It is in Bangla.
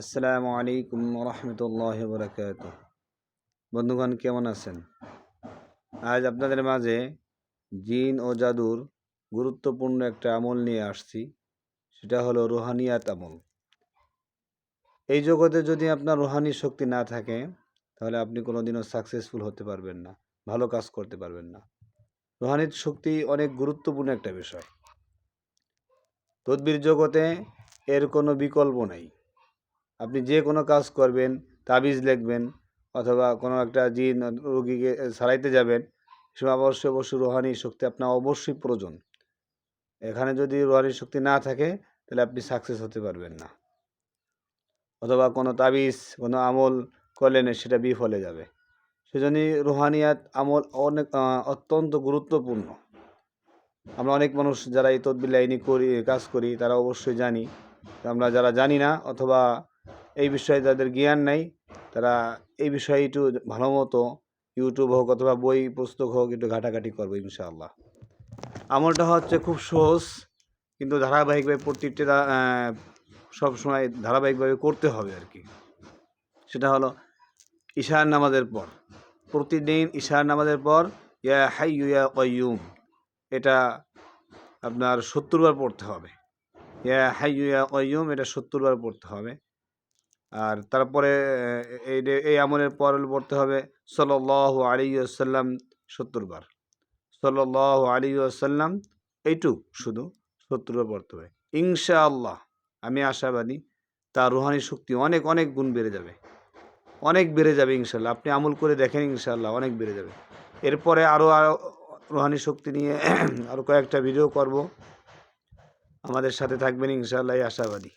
আসসালামু আলাইকুম রহমতুল্লাহ বরকাত বন্ধুগণ, কেমন আছেন? আজ আপনাদের মাঝে জিন ও জাদুর গুরুত্বপূর্ণ একটা আমল নিয়ে আসছি। সেটা হলো রুহানিয়াত আমল। এই জগতে যদি আপনার রুহানি শক্তি না থাকে, তাহলে আপনি কোনোদিনও সাকসেসফুল হতে পারবেন না, ভালো কাজ করতে পারবেন না। রুহানির শক্তি অনেক গুরুত্বপূর্ণ একটা বিষয়। তদ্বির জগতে এর কোনো বিকল্প নাই। আপনি যে কোনো কাজ করবেন, তাবিজ লিখবেন অথবা কোনো একটা জিন রোগীকে সারাইতে যাবেন সে অবশ্যই অবশ্যই রোহানি শক্তি আপনার অবশ্যই প্রয়োজন। এখানে যদি রোহানি শক্তি না থাকে, তাহলে আপনি সাকসেস হতে পারবেন না। অথবা কোনো তাবিজ, কোনো আমল করলেন সেটা বিফলে যাবে। সেজন্যই রুহানিয়াত আমল অনেক অত্যন্ত গুরুত্বপূর্ণ। আমরা অনেক মানুষ যারা এই তদবির লাইনে করি, কাজ করি, তারা অবশ্যই জানি। আমরা যারা জানি না অথবা এই বিষয়ে যাদের জ্ঞান নাই। তারা এই বিষয়ে একটু ভালো মতো ইউটিউব হোক অথবা বই, পুস্তক হোক একটু ঘাটাঘাটি করব ইনশাআল্লাহ। আমলটা হচ্ছে খুব সহজ, কিন্তু ধারাবাহিকভাবে প্রত্যেকটা সবসময় ধারাবাহিকভাবে করতে হবে আর কি। সেটা হলো ঈশার নামাজের পর। প্রতিদিন ঈশার নামাজের পর ইয়া হাই ইয়া কয়ুম এটা আপনার সত্তরবার পড়তে হবে। ইয়া হাই ইয়া কয়ুম এটা সত্তরবার পড়তে হবে। আর তারপরে এই এই আমলের পর পড়তে হবে সল্লাহ আলী আসাল্লাম সত্তর বার। সল্লাহ আলী আসাল্লাম এইটুক শুধু সত্তর বার পড়তে হবে। ইনশাআল্লাহ, আমি আশাবাদী তার রুহানি শক্তি অনেক অনেক গুণ বেড়ে যাবে। অনেক বেড়ে যাবে ইনশাল্লাহ আপনি আমল করে দেখেন ইনশাল্লাহ অনেক বেড়ে যাবে। এরপরে আরও আরও রুহানি শক্তি নিয়ে আরও কয়েকটা ভিডিও করব। আমাদের সাথে থাকবেন ইনশাল্লাহ এই আশাবাদী।